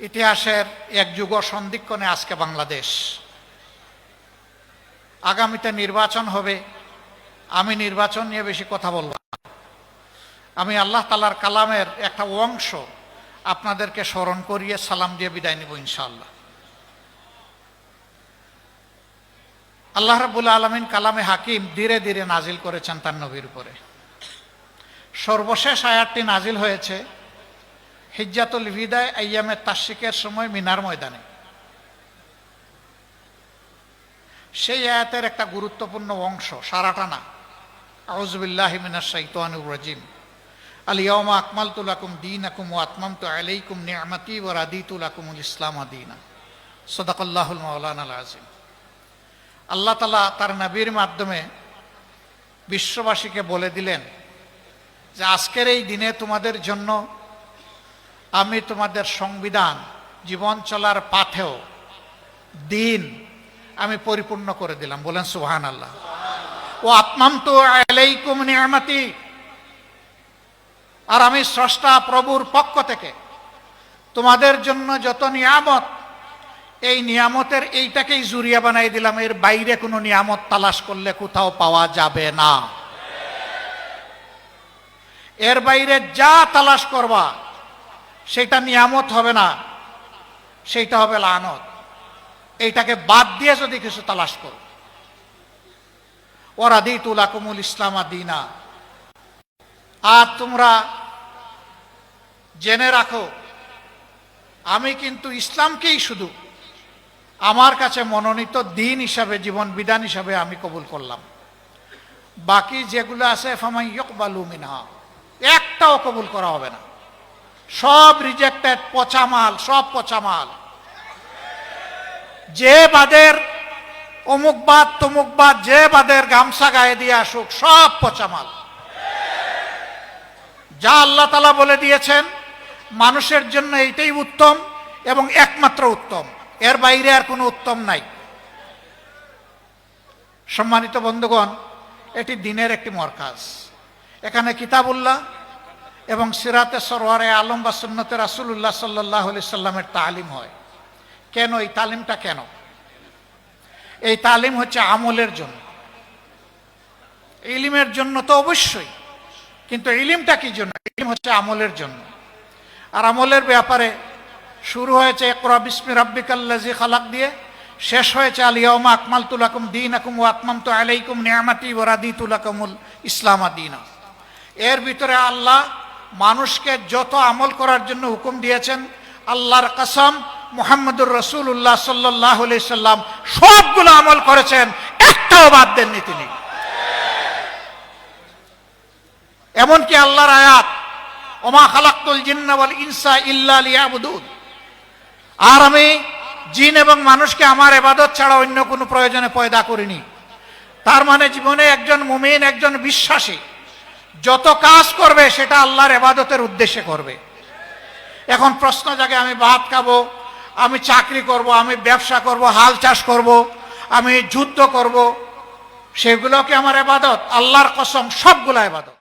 ইতিহাসের এক যুগ সন্ধিক্ষণে আজকে বাংলাদেশ। আগামীতে নির্বাচন হবে, আমি নির্বাচন নিয়ে বেশি কথা বলব। আমি আল্লাহ তালার কালামের একটা অংশ আপনাদেরকে স্মরণ করিয়ে সালাম দিয়ে বিদায় নিব ইনশাআল্লাহ। আল্লাহ রাবুল আলমিন কালামে হাকিম ধীরে ধীরে নাজিল করেছেন তার নবীর উপরে। সর্বশেষ আয়াতটি নাজিল হয়েছে হিজ্জাতুল বিদায় আয়ামের তাসিকের সময় মিনার ময়দানে। সেই আয়াতের একটা গুরুত্বপূর্ণ অংশ, সারাটা না। আউজবিল্লাহ মিনার সাইতানুর রাজিম। আলিয়াউমা আকমালতু লাকুম দীনাকুম ওয়া আতমামতু আলাইকুম নি'মাতি ওয়া রাদিতু লাকুমুল ইসলাম দীনা। সদাকাল্লাহুল মাওলানা আল আজিম আল্লাহ তালা তার নবীর মাধ্যমে বিশ্ববাসীকে বলে দিলেন যে, আজকের এই দিনে তোমাদের জন্য আমি তোমাদের সংবিধান, জীবন চলার পাথেও, দিন আমি পরিপূর্ণ করে দিলাম। বলেন সুহান আল্লাহ ও আত্মাম তো আর আমি স্রষ্টা প্রভুর পক্ষ থেকে তোমাদের জন্য যত নিয়ামত, এই নিয়ামতের এইটাকেই জুরিয়া বানাই দিলাম। এর বাইরে কোনো নিয়ামত তালাশ করলে কোথাও পাওয়া যাবে না। এর বাইরে যা তালাশ করবা সেটা নিয়ামত হবে না। সেইটা হবে লানত। এইটাকে বাদ দিয়ে যদি কিছু তালাশ করো। ওরাদি তুলাকুমুল ইসলাম দিনা। আর তোমরা জেনে রাখো, আমি কিন্তু ইসলামকেই শুধু আমার কাছে মনোনীত দিন হিসাবে, জীবন বিধান হিসাবে আমি কবুল করলাম। বাকি যেগুলো আছে ফামাই ইকবালু মিনহা, একটাও কবুল করা হবে না। সব রিজেক্টেড পচা মাল সব পচা মাল যে বাদের অমুক বাদ, তমুক বাদ, যে বাদের গামছা গায়ে দিয়ে আসুক, সব পচা মাল যা আল্লাহ তালা বলে দিয়েছেন, মানুষের জন্য এইটাই উত্তম এবং একমাত্র উত্তম। এর বাইরে আর কোনো উত্তম নাই। সম্মানিত বন্ধুগণ, এটি দিনের একটি মরকাজ। এখানে কিতাবুল্লাহ এবং সিরাতে সরোয়ারে আলম বা সুন্নতে রাসুল্লাহ সাল্লাহ সাল্লামের তালিম হয়। কেন এই তালিমটা কেন? এই তালিম হচ্ছে আমলের জন্য। ইলিমের জন্য তো অবশ্যই, কিন্তু ইলিমটা কি জন্য? ইলিম হচ্ছে আমলের জন্য। আর আমলের ব্যাপারে শুরু হয়েছে একরা বিসমি রাব্বিকাল্লাজি খালাক দিয়ে, শেষ হয়েছে আলিয়াউমা আকমাল তুলাকুম দিন আকুম ও আকমাম তো আলাইকুম নিয়ামাতি ওরাদি তুলাকুমুল ইসলামা দিনা। এর ভিতরে আল্লাহ মানুষকে যত আমল করার জন্য হুকুম দিয়েছেন, আল্লাহর কাসম, মোহাম্মদুর রসুল্লাহ সাল্লাহ সাল্লাম সবগুলো আমল করেছেন, একটাও বাদ দেননি তিনি। এমনকি আল্লাহর আয়াত, ওমা খালাক্তুল জিন্নাওয়াল ইনসা ইল্লা লিয়াবুদুন। আর আমি জিন এবং মানুষকে আমার এবাদত ছাড়া অন্য কোনো প্রয়োজনে পয়দা করিনি। তার মানে জীবনে একজন মুমিন, একজন বিশ্বাসী যত কাজ করবে, সেটা আল্লাহর এবাদতের উদ্দেশ্যে করবে। এখন প্রশ্ন জাগে, আমি ভাত খাব, আমি চাকরি করব, আমি ব্যবসা করব, হাল চাষ করব, আমি যুদ্ধ করব, সেগুলো কি আমার এবাদত? আল্লাহর কসম, সবগুলো এবাদত।